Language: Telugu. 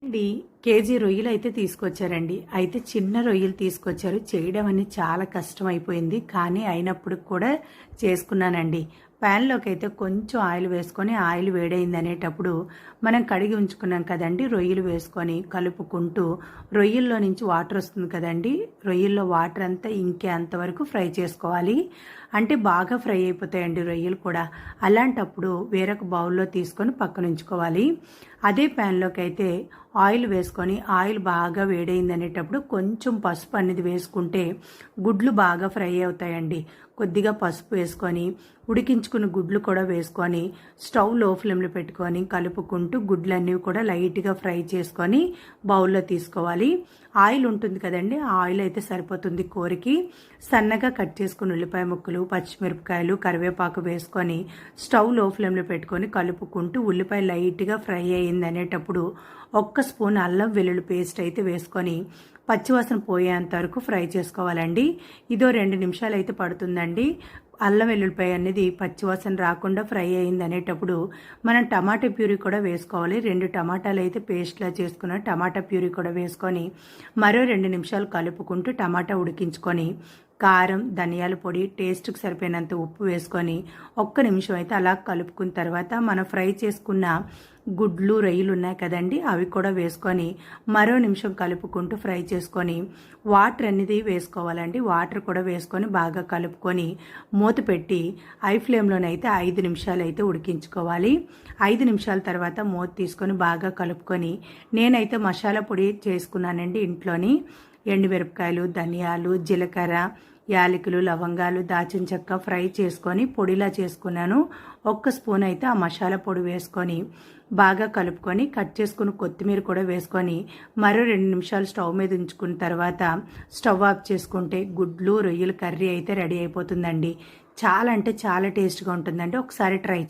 D కేజీ రొయ్యలు అయితే తీసుకొచ్చారండి. అయితే చిన్న రొయ్యలు తీసుకొచ్చారు. చేయడం అనేది చాలా కష్టం అయిపోయింది కానీ అయినప్పుడు కూడా చేసుకున్నానండి. ప్యాన్లోకి అయితే కొంచెం ఆయిల్ వేసుకొని ఆయిల్ వేడైంది అనేటప్పుడు మనం కడిగి ఉంచుకున్నాం కదండి రొయ్యలు వేసుకొని కలుపుకుంటూ రొయ్యల్లో నుంచి వాటర్ వస్తుంది కదండి. రొయ్యల్లో వాటర్ అంతా ఇంకే అంతవరకు ఫ్రై చేసుకోవాలి. అంటే బాగా ఫ్రై అయిపోతాయండి రొయ్యలు కూడా. అలాంటప్పుడు వేరొక బౌల్లో తీసుకొని పక్కన ఉంచుకోవాలి. అదే ప్యాన్లోకి అయితే ఆయిల్ వేసుకొని ఆయిల్ బాగా వేడైంది అనేటప్పుడు కొంచెం పసుపు అనేది వేసుకుంటే గుడ్లు బాగా ఫ్రై అవుతాయండి. కొద్దిగా పసుపు వేసుకొని ఉడికించుకున్న గుడ్లు కూడా వేసుకొని స్టవ్లో ఫ్లేమ్లో పెట్టుకొని కలుపుకుంటూ గుడ్లన్నీ కూడా లైట్గా ఫ్రై చేసుకొని బౌల్లో తీసుకోవాలి. ఆయిల్ ఉంటుంది కదండి ఆ ఆయిల్ అయితే సరిపోతుంది కూరకి. సన్నగా కట్ చేసుకుని ఉల్లిపాయ ముక్కలు పచ్చిమిరపకాయలు కరివేపాకు వేసుకొని స్టవ్లో ఫ్లేమ్లో పెట్టుకొని కలుపుకుంటూ ఉల్లిపాయ లైట్గా ఫ్రై అయింది అనేటప్పుడు ఒక్క స్పూన్ అల్లం అల్లం వెల్లుల్లి పేస్ట్ అయితే వేసుకొని పచ్చివాసన పోయేంత వరకు ఫ్రై చేసుకోవాలండి. ఇదో రెండు నిమిషాలు అయితే పడుతుందండి. అల్లం వెల్లుల్లిపాయ అనేది పచ్చివాసన రాకుండా ఫ్రై అయింది అనేటప్పుడు మనం టమాటా ప్యూరీ కూడా వేసుకోవాలి. రెండు టమాటాలు అయితే పేస్ట్లా చేసుకున్న టమాటా ప్యూరీ కూడా వేసుకొని మరో రెండు నిమిషాలు కలుపుకుంటూ టమాటా ఉడికించుకొని కారం ధనియాల పొడి టేస్ట్కి సరిపోయినంత ఉప్పు వేసుకొని ఒక్క నిమిషం అయితే అలా కలుపుకున్న తర్వాత మనం ఫ్రై చేసుకున్న గుడ్లు రొయ్యలు ఉన్నాయి కదండి అవి కూడా వేసుకొని మరో నిమిషం కలుపుకుంటూ ఫ్రై చేసుకొని వాటర్ అనేది వేసుకోవాలండి. వాటర్ కూడా వేసుకొని బాగా కలుపుకొని మూత పెట్టి ఐ ఫ్లేమ్లోనైతే ఐదు నిమిషాలు అయితే ఉడికించుకోవాలి. ఐదు నిమిషాల తర్వాత మూత తీసుకొని బాగా కలుపుకొని నేనైతే మసాలా పొడి చేసుకున్నానండి ఇంట్లోని. ఎండుమిరపకాయలు ధనియాలు జీలకర్ర యాలకులు లవంగాలు దాచిన చెక్క ఫ్రై చేసుకొని పొడిలా చేసుకున్నాను. ఒక్క స్పూన్ అయితే ఆ మసాలా పొడి వేసుకొని బాగా కలుపుకొని కట్ చేసుకుని కొత్తిమీర కూడా వేసుకొని మరో రెండు నిమిషాలు స్టవ్ మీద ఉంచుకున్న తర్వాత స్టవ్ ఆఫ్ చేసుకుంటే గుడ్లు రొయ్యలు కర్రీ అయితే రెడీ అయిపోతుందండి. చాలా అంటే చాలా టేస్ట్గా ఉంటుందండి. ఒకసారి ట్రై